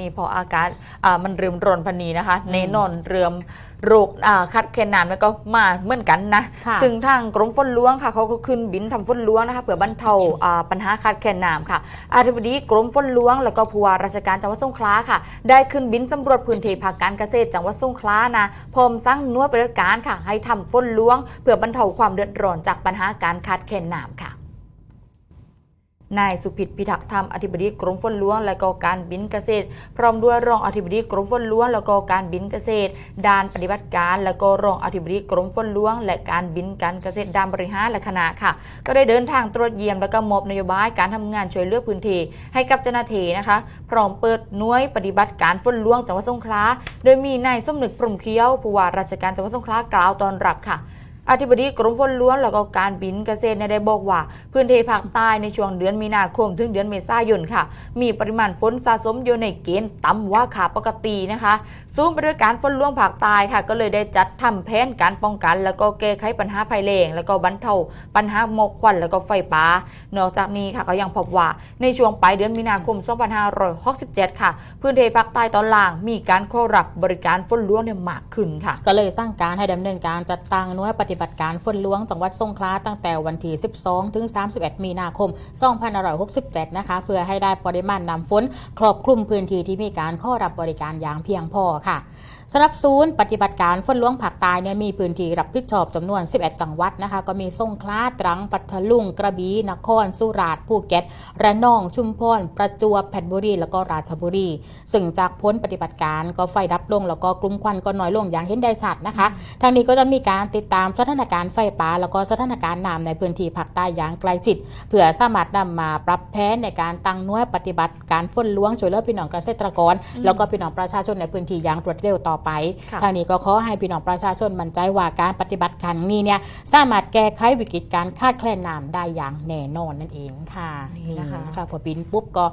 นี้พออากาศอ่ามันเริ่มร้อนพันนี้นะคะแน่นอนเรื่มโรคอ่าคัดแคลนน้ำแล้วก็มาเหมือนกันนะค่ะซึ่งทางกรมฝนหลวงค่ะเขาก็ขึ้นบินทำฝนหลวงนะคะเพื่อบรรเทาอ่าปัญหาขาดแคลนน้ำค่ะอธิบดีกรมฝนหลวง แล้วก็ผู้ว่าราชการจังหวัดสงขลาค่ะ ได้ขึ้นบินสำรวจพื้นที่ภาคการเกษตรจังหวัดสงขลานะพร้อมสร้างหน่วยปฏิบัติการค่ะ ให้ทำฝนหลวง เพื่อบรรเทาความเดือดร้อนจากปัญหาการขาดแคลนน้ำค่ะ นายสุพิษพิทักษ์ธรรมอธิบดีกรมฝนหลวงและก็การบินเกษตร พร้อมด้วยรองอธิบดีกรมฝนหลวงแล้วก็การบินเกษตร ด้านปฏิบัติการ แล้วก็รองอธิบดีกรมฝนหลวง และการบินการเกษตรด้านบริหารและคณะค่ะ ก็ได้เดินทางตรวจเยี่ยมแล้วก็มอบนโยบายการทำงานช่วยเหลือกพื้นที่ให้กับเจ้าหน้าที่นะคะ พร้อมเปิดหน่วยปฏิบัติการฝนหลวงจังหวัดสงขลาโดยมีนายสมนึกพรหมเคี้ยวผู้ว่าราชการจังหวัดสงขลากล่าวตอนรับค่ะ อธิบดีกรมฝนหลวงแล้วก็การบินเกษตรเนี่ยได้บอกว่า พื้นที่ภาคใต้ในช่วงเดือนมีนาคม ถึงเดือนเมษายนค่ะ มีปริมาณฝนสะสมอยู่ในเกณฑ์ต่ำกว่าขาปกตินะคะศูนย์ปฏิบัติการฝนหลวงภาคใต้ค่ะ ก็เลยได้จัดทำแผนการป้องกัน แล้วก็แก้ไขปัญหาภัยแล้งแล้วก็บรรเทาปัญหาหมอกควันแล้วก็ไฟป่านอกจากนี้ค่ะก็ยังพบว่าในช่วงปลายเดือนมีนาคม 2567 ค่ะ พื้นที่ภาคใต้ตอนล่างมีการเข้ารับบริการฝนหลวงเนี่ยมากขึ้นค่ะ ก็เลยสร้างการให้ดำเนินการจัดตั้งหน่วยปฏิบัติการฝนหลวงจังหวัดสงขลาตั้งแต่วันที่ 12 ถึง 31 มีนาคม 2567 นะคะ เพื่อให้ได้ปริมาณน้ำฝนครอบคลุมพื้นที่ที่มีการข้ารับบริการอย่างเพียงพอค่ะสำหรับศูนย์ปฏิบัติการฝนหลวงภาคใต้เนี่ยมีพื้นที่รับผิดชอบจำนวน 11 จังหวัดนะคะ ก็มีสงขลาตรังปัตตาลุงกระบี่นคร สุราษฎร์ภูเก็ตระนอง ชุมพรประจวบเพชรบุรี แล้วก็ราชบุรี ซึ่งจากพ้นปฏิบัติการก็ไฟดับลง แล้วก็กลุ่มควันก็น้อยลงอย่างเห็นได้ชัดนะคะ ทางนี้ก็จะมีการติดตามสถานการณ์ไฟป่าแล้วก็สถานการณ์น้ำในพื้นที่ภาคใต้อย่างใกล้ชิดเพื่อสามารถนำมาปรับแผนในการตั้งหน่วยปฏิบัติการฝนหลวงช่วยเหลือพี่น้องเกษตรกร แล้วก็พี่น้องประชาชนในพื้นที่อย่างรวดเร็วต่อไปค่ะทางนี้ก็ขอให้พี่น้องประชาชนมั่นใจว่าการปฏิบัติครั้งนี้เนี่ยสามารถแก้ไขวิกฤตการขาดแคลนน้ำได้อย่างแน่นอนนั่นเองค่ะนี่นะคะค่ะพอบินปุ๊บก็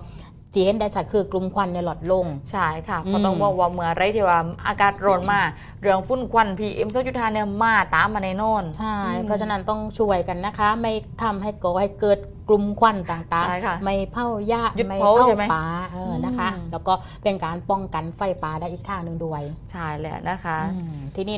จีเห็นได้ชัดคือกลุ่มควันในหลอดลง ใช่ค่ะอืมเพราะต้องบอกว่าเมื่อไรที่ว่าอากาศร้อนมากเรื่องฝุ่นควันพีเอ็มโซจุธาเนี่ยมาตามมาในโน่นใช่อืมเพราะฉะนั้นต้องช่วยกันนะคะ ไม่ทำให้ก่อให้เกิดกลุ่มควันต่างใช่ค่ะๆไม่เผาหญ้าหยุดไม่เผาเผาใช่ไหมป่าเออนะคะอืมแล้วก็เป็นการป้องกันไฟป่าได้อีกทางหนึ่งด้วย ใช่แหละนะคะอืมทีนี้